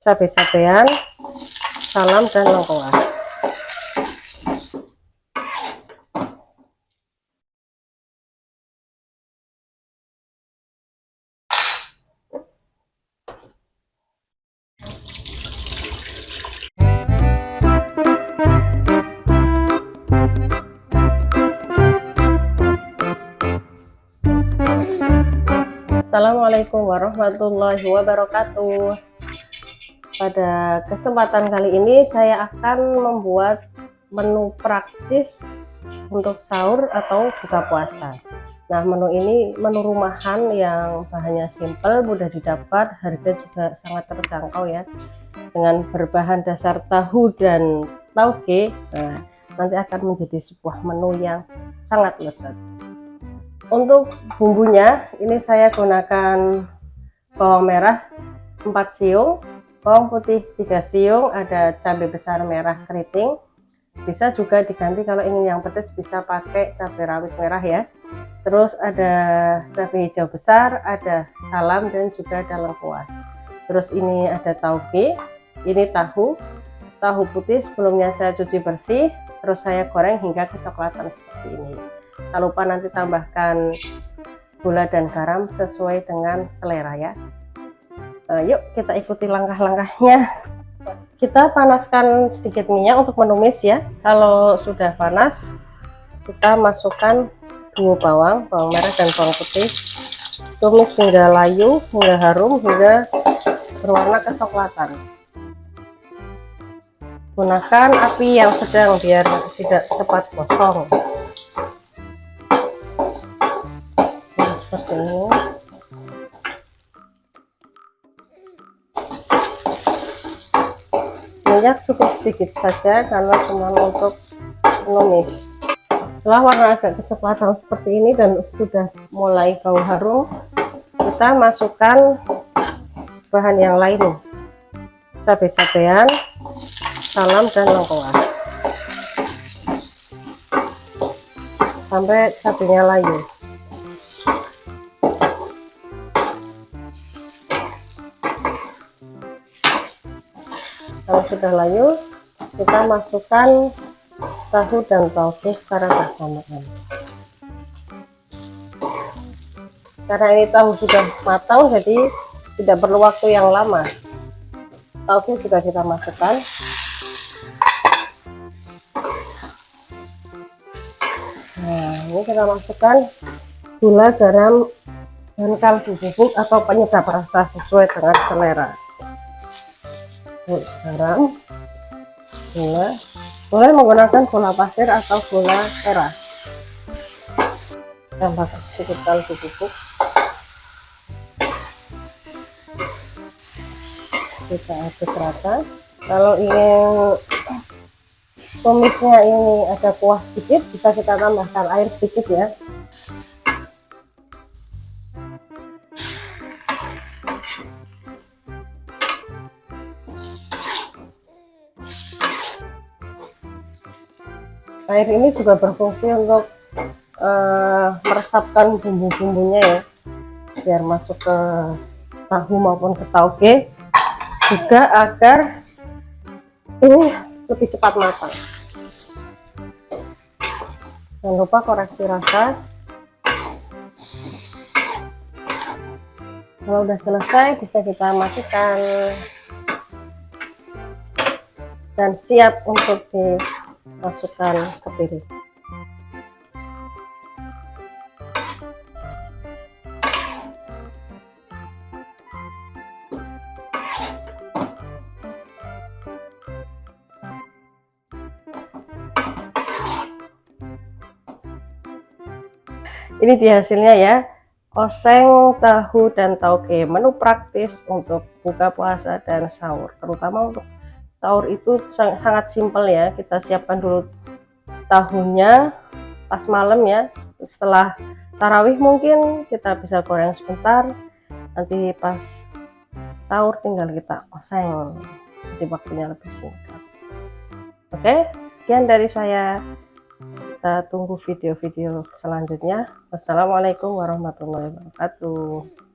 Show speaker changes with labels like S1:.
S1: cabai-cabean salam dan lengkuas Assalamualaikum warahmatullahi wabarakatuh pada kesempatan kali ini saya akan membuat menu praktis untuk sahur atau buka puasa. Nah menu ini menu rumahan yang bahannya simple mudah didapat harga juga sangat terjangkau ya dengan berbahan dasar tahu dan tauge. Nah, nanti akan menjadi sebuah menu yang sangat lezat. Untuk bumbunya ini saya gunakan bawang merah 4 siung bawang putih 3 siung ada cabai besar merah keriting. Bisa juga diganti kalau ingin yang pedas bisa pakai cabai rawit merah ya. Terus ada cabai hijau besar ada salam dan juga ada lengkuas. Terus ini ada tauge ini tahu. Tahu putih sebelumnya saya cuci bersih terus saya goreng hingga kecoklatan seperti ini. Tak lupa nanti tambahkan gula dan garam sesuai dengan selera ya uh, yuk kita ikuti langkah-langkahnya. Kita panaskan sedikit minyak untuk menumis ya. Kalau sudah panas kita masukkan dua bawang bawang merah dan bawang putih. Tumis hingga layu hingga harum hingga berwarna kecoklatan. Gunakan api yang sedang biar tidak cepat gosong minyak cukup sedikit saja karena cuma untuk menumis setelah warna agak kecoklatan seperti ini dan sudah mulai bau harum kita masukkan bahan yang lain. Cabai-cabean salam dan lengkuas. Sampai cabenya layu kalau sudah layu kita masukkan tahu dan tauge secara bersamaan. Karena ini tahu sudah matang jadi tidak perlu waktu yang lama. Tauge juga kita masukkan. Nah ini kita masukkan gula garam dan kaldu bubuk atau penyedap rasa sesuai dengan selera garam gula. Boleh menggunakan gula pasir atau gula merah tambahkan sedikit kaldu bubuk kita aduk rata. Kalau ingin tumisnya ini ada kuah sedikit bisa kita tambahkan air sedikit ya air ini juga berfungsi untuk uh, meresapkan bumbu-bumbunya ya. Biar masuk ke tahu maupun ke tauge. Juga agar ini lebih cepat matang. Jangan lupa koreksi rasa. Kalau udah selesai bisa kita matikan dan siap untuk di masukkan ke piring ini dia hasilnya ya. Oseng tahu dan tauge. Menu praktis untuk buka puasa dan sahur terutama untuk sahur itu sangat simpel ya kita siapkan dulu tahunya pas malam ya. Setelah tarawih mungkin kita bisa goreng sebentar nanti pas sahur tinggal kita oseng jadi waktunya lebih singkat. Oke sekian dari saya. Kita tunggu video-video selanjutnya. Wassalamualaikum warahmatullahi wabarakatuh